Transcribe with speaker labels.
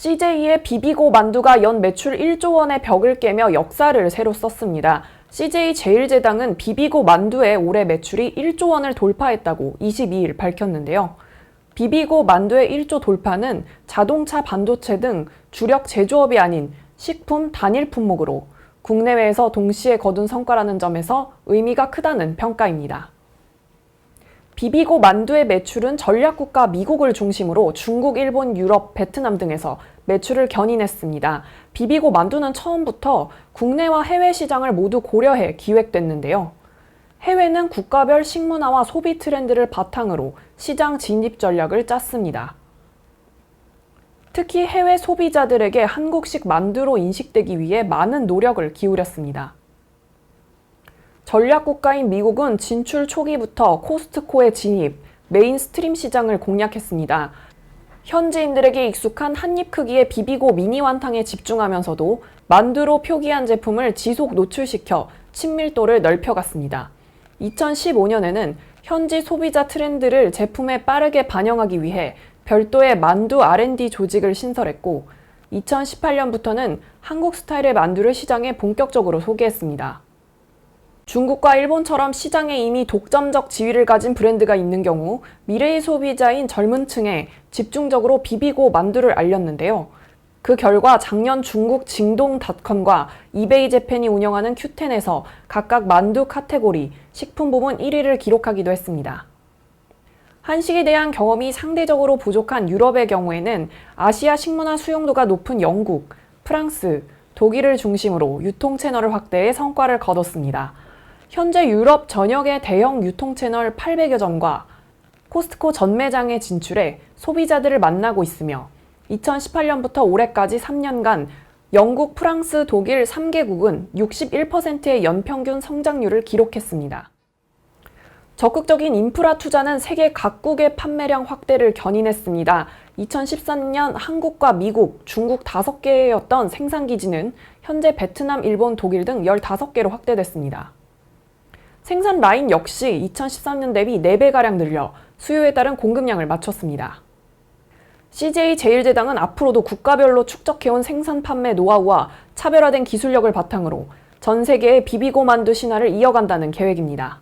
Speaker 1: CJ의 비비고 만두가 연 매출 1조 원의 벽을 깨며 역사를 새로 썼습니다. CJ 제일제당은 비비고 만두의 올해 매출이 1조 원을 돌파했다고 22일 밝혔는데요. 비비고 만두의 1조 돌파는 자동차 반도체 등 주력 제조업이 아닌 식품 단일 품목으로 국내외에서 동시에 거둔 성과라는 점에서 의미가 크다는 평가입니다. 비비고 만두의 매출은 전략국가 미국을 중심으로 중국, 일본, 유럽, 베트남 등에서 매출을 견인했습니다. 비비고 만두는 처음부터 국내와 해외 시장을 모두 고려해 기획됐는데요. 해외는 국가별 식문화와 소비 트렌드를 바탕으로 시장 진입 전략을 짰습니다. 특히 해외 소비자들에게 한국식 만두로 인식되기 위해 많은 노력을 기울였습니다. 전략 국가인 미국은 진출 초기부터 코스트코의 진입, 메인스트림 시장을 공략했습니다. 현지인들에게 익숙한 한입 크기의 비비고 미니 완탕에 집중하면서도 만두로 표기한 제품을 지속 노출시켜 친밀도를 넓혀갔습니다. 2015년에는 현지 소비자 트렌드를 제품에 빠르게 반영하기 위해 별도의 만두 R&D 조직을 신설했고 2018년부터는 한국 스타일의 만두를 시장에 본격적으로 소개했습니다. 중국과 일본처럼 시장에 이미 독점적 지위를 가진 브랜드가 있는 경우 미래의 소비자인 젊은 층에 집중적으로 비비고 만두를 알렸는데요. 그 결과 작년 중국 징동닷컴과 이베이 재팬이 운영하는 큐텐에서 각각 만두 카테고리, 식품 부문 1위를 기록하기도 했습니다. 한식에 대한 경험이 상대적으로 부족한 유럽의 경우에는 아시아 식문화 수용도가 높은 영국, 프랑스, 독일을 중심으로 유통 채널을 확대해 성과를 거뒀습니다. 현재 유럽 전역의 대형 유통 채널 800여 점과 코스트코 전 매장에 진출해 소비자들을 만나고 있으며 2018년부터 올해까지 3년간 영국, 프랑스, 독일 3개국은 61%의 연평균 성장률을 기록했습니다. 적극적인 인프라 투자는 세계 각국의 판매량 확대를 견인했습니다. 2013년 한국과 미국, 중국 5개였던 생산기지는 현재 베트남, 일본, 독일 등 15개로 확대됐습니다. 생산 라인 역시 2013년 대비 4배가량 늘려 수요에 따른 공급량을 맞췄습니다. CJ 제일제당은 앞으로도 국가별로 축적해온 생산 판매 노하우와 차별화된 기술력을 바탕으로 전 세계의 비비고 만두 신화를 이어간다는 계획입니다.